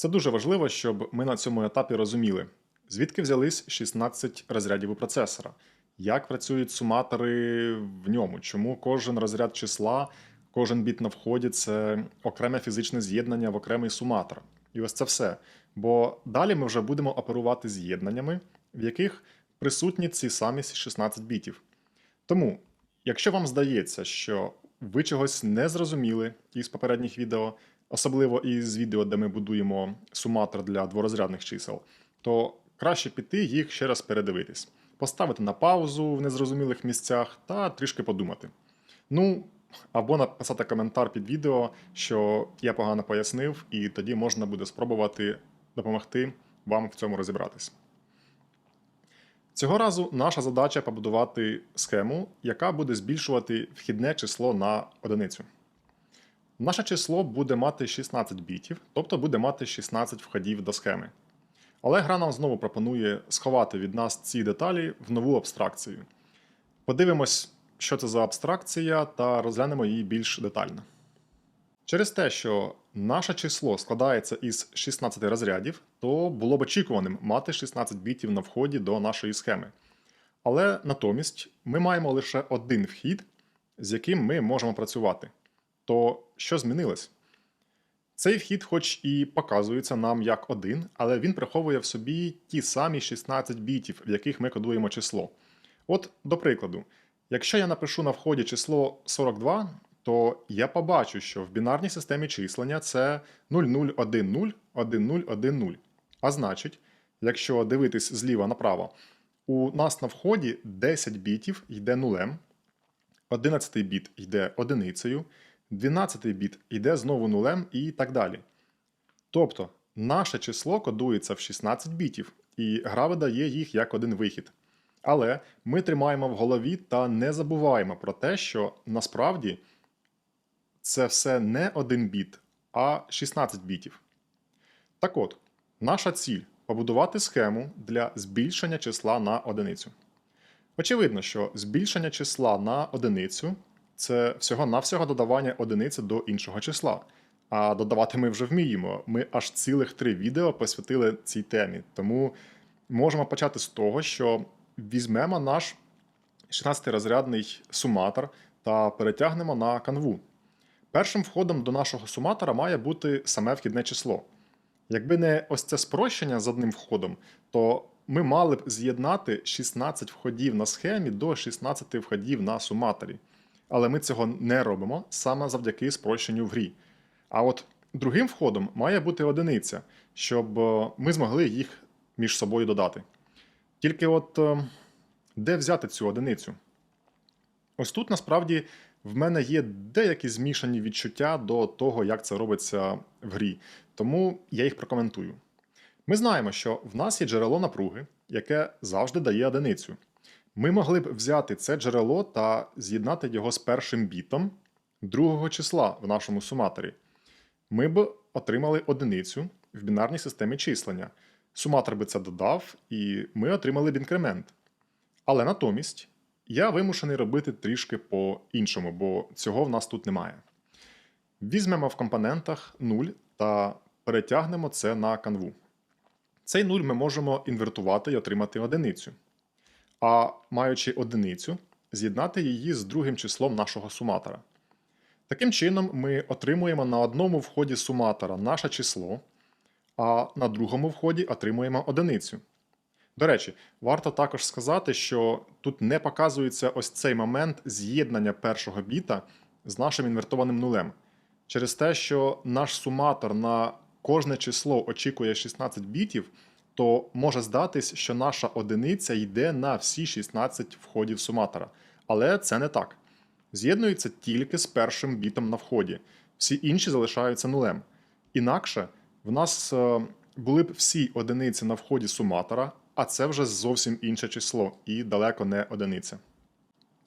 Це дуже важливо, щоб ми на цьому етапі розуміли, звідки взялись 16 розрядів у процесора, як працюють суматори в ньому, чому кожен розряд числа, кожен біт на вході це окреме фізичне з'єднання в окремий суматор. І ось це все. Бо далі ми вже будемо оперувати з'єднаннями, в яких присутні ці самі 16 бітів. Тому, якщо вам здається, що ви чогось не зрозуміли із попередніх відео, особливо із відео, де ми будуємо суматор для дворозрядних чисел, то краще піти їх ще раз передивитись, поставити на паузу в незрозумілих місцях та трішки подумати. Ну, або написати коментар під відео, що я погано пояснив, і тоді можна буде спробувати допомогти вам в цьому розібратись. Цього разу наша задача побудувати схему, яка буде збільшувати вхідне число на одиницю. Наше число буде мати 16 бітів, тобто буде мати 16 входів до схеми. Але гра нам знову пропонує сховати від нас ці деталі в нову абстракцію. Подивимось, що це за абстракція, та розглянемо її більш детально. Через те, що наше число складається із 16 розрядів, то було б очікуваним мати 16 бітів на вході до нашої схеми. Але натомість ми маємо лише один вхід, з яким ми можемо працювати. То що змінилось? Цей вхід, хоч і показується нам як один, але він приховує в собі ті самі 16 бітів, в яких ми кодуємо число. От, до прикладу, якщо я напишу на вході число 42, то я побачу, що в бінарній системі числення це 00101010. А значить, якщо дивитись зліва направо, у нас на вході 10 бітів йде нулем, 11 біт йде одиницею, 12 біт йде знову нулем і так далі. Тобто, наше число кодується в 16 бітів, і гра видає їх як один вихід. Але ми тримаємо в голові та не забуваємо про те, що насправді це все не один біт, а 16 бітів. Так от, наша ціль побудувати схему для збільшення числа на одиницю. Очевидно, що збільшення числа на одиницю це всього-навсього додавання одиниці до іншого числа. А додавати ми вже вміємо. Ми аж цілих три відео посвятили цій темі. Тому можемо почати з того, що візьмемо наш 16-розрядний суматор та перетягнемо на канву. Першим входом до нашого суматора має бути саме вхідне число. Якби не ось це спрощення з одним входом, то ми мали б з'єднати 16 входів на схемі до 16 входів на суматорі. Але ми цього не робимо саме завдяки спрощенню в грі. А от другим входом має бути одиниця, щоб е, ми змогли їх між собою додати. Тільки от е, де взяти цю одиницю? Ось тут насправді в мене є деякі змішані відчуття до того, як це робиться в грі, тому я їх прокоментую. Ми знаємо, що в нас є джерело напруги, яке завжди дає одиницю. Ми могли б взяти це джерело та з'єднати його з першим бітом другого числа в нашому суматорі. Ми б отримали одиницю в бінарній системі числення. Суматор би це додав, і ми отримали б інкремент. Але натомість я вимушений робити трішки по-іншому, бо цього в нас тут немає. Візьмемо в компонентах 0 та перетягнемо це на канву. Цей 0 ми можемо інвертувати і отримати одиницю. А маючи одиницю, з'єднати її з другим числом нашого суматора. Таким чином, ми отримуємо на одному вході суматора наше число, а на другому вході отримуємо одиницю. До речі, варто також сказати, що тут не показується ось цей момент з'єднання першого біта з нашим інвертованим нулем. Через те, що наш суматор на кожне число очікує 16 бітів, то може здатись, що наша одиниця йде на всі 16 входів суматора. Але це не так. З'єднується тільки з першим бітом на вході. Всі інші залишаються нулем. Інакше в нас е, були б всі одиниці на вході суматора, а це вже зовсім інше число і далеко не одиниця.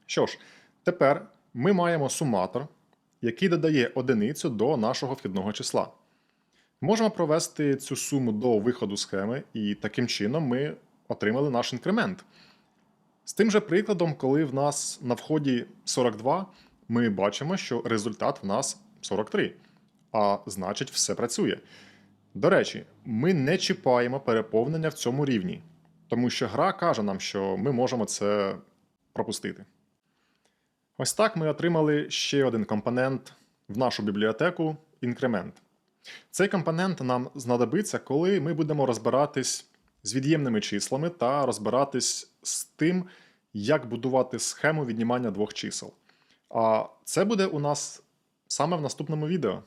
Що ж, тепер ми маємо суматор, який додає одиницю до нашого вхідного числа. Можемо провести цю суму до виходу схеми, і таким чином ми отримали наш інкремент. З тим же прикладом, коли в нас на вході 42, ми бачимо, що результат в нас 43. А значить, все працює. До речі, ми не чіпаємо переповнення в цьому рівні, тому що гра каже нам, що ми можемо це пропустити. Ось так ми отримали ще один компонент в нашу бібліотеку інкремент. Цей компонент нам знадобиться, коли ми будемо розбиратись з від'ємними числами та розбиратись з тим, як будувати схему віднімання двох чисел. А це буде у нас саме в наступному відео.